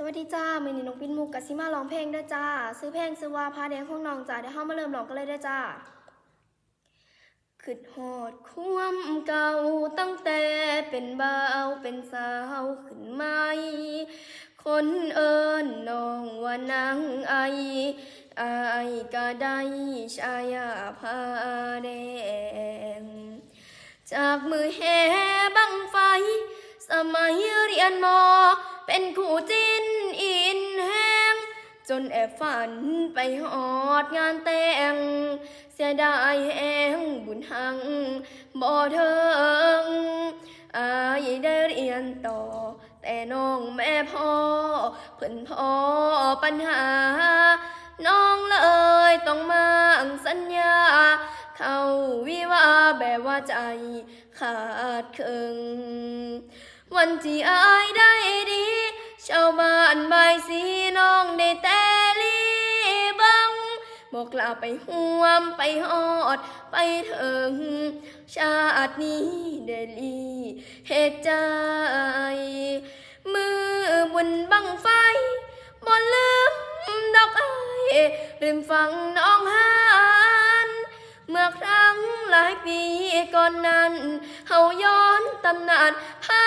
สวัสดีจ้ามือนี้นกปินมุกกับซิมาร้องเพลงด้วยจ้า ซื้อเพลงซื้อว่าพาแดงของน้องจ้าเดี๋ยวเข้ามาเริ่มร้องกันเลยด้วยจ้าขึ้นหอดความเก่าตั้งแต่เป็นบ่าวเป็นสาวขึ้นไหม คนเอิญน้องว่านางไออายก็ได้ชายาพาแดง จากมือแห่บังไฟ สมัยเรียนมอ เป็นคู่จิ้นอินแห้ง จนแอบฝันไปหอดงานแต่ง เสียดายแหงบุญหังบ่เทิงอายได้เรียนต่อ แต่น้องแม่พ่อ เพิ่อนพ่อปัญหา น้องเลยต้องมาสัญญา เข้าวิวาแบบว่าใจขาดเคิงวันที่อายได้ดี ชาวบ้านใบายสีน้องได้แต่ลีบังบอกลาไปห่วมไปหอดไปเถึงชาตินี้ได้ลีเหตุใจ มือบุญบังไฟบ่ลืมดอกไอายริมฝั่งน้องหานเมื่อครั้งหลายปีก่อนนั้นเฮาย้อนตำนานผ้า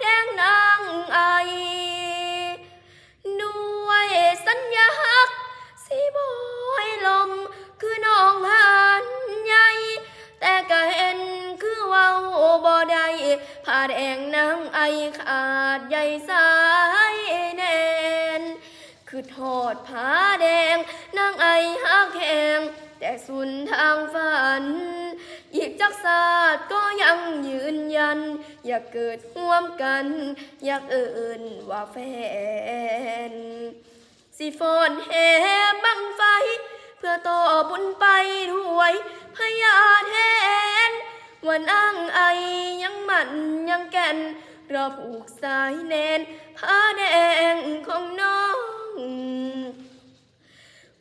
แดงนางไอ ผ้าแดงนางไอขาดใหญ่สายแนน คือทอดผ้าแดงนางไอฮักแหงแต่สุนทางฝัน อีกจักศาสตร์ก็ยังยืนยัน อยากเกิดร่วมกัน อยากเอิ่นว่าแฟน สิฟอนแห่บังไฟ เพื่อต่อบุญไปถวยพญาแทน วันอ้างไอยังมันยังแก่นรอผูกสายแนนผ้าแดงของน้อง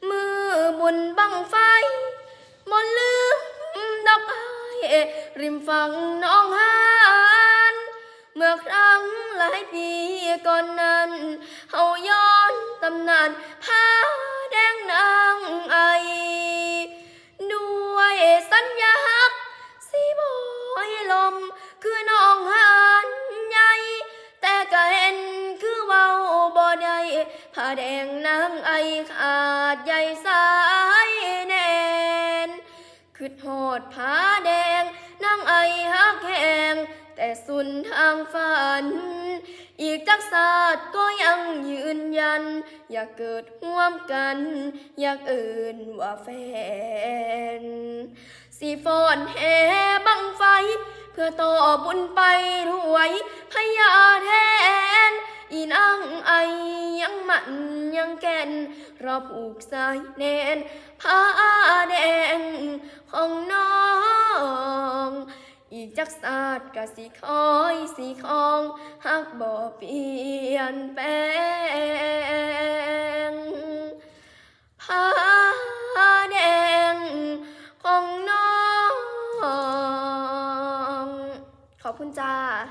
มือบุญบังไฟมนลืมดอกไม้ริมฝั่งน้องหานเมื่อครั้งหลายปีก่อนนั้นเฮาย้อนตำนานผ้า คือน้องหันใหญ่แต่ก็เห็นคือเว้าบ่ได้ผ้าแดงนางไอขาดใหญ่สายแน่นคือทอดผ้าแดงนางไอฮักแหงแต่สุนทางฝัน อีกจักศาสตร์ก็ยังยืนยัน อยากเกิดร่วมกัน อยากเอื่นว่าแฟน สีฟอนแห่บังไฟ พื่อต่อบุญไปถวยพญาแทน อีนางไอยังมันยังแก่นรอผูกสายแนนผ้าแดงของน้อง อีกจักศาสตร์กะสิคอยสีคองหักบ่เปลี่ยนแปลง 你咋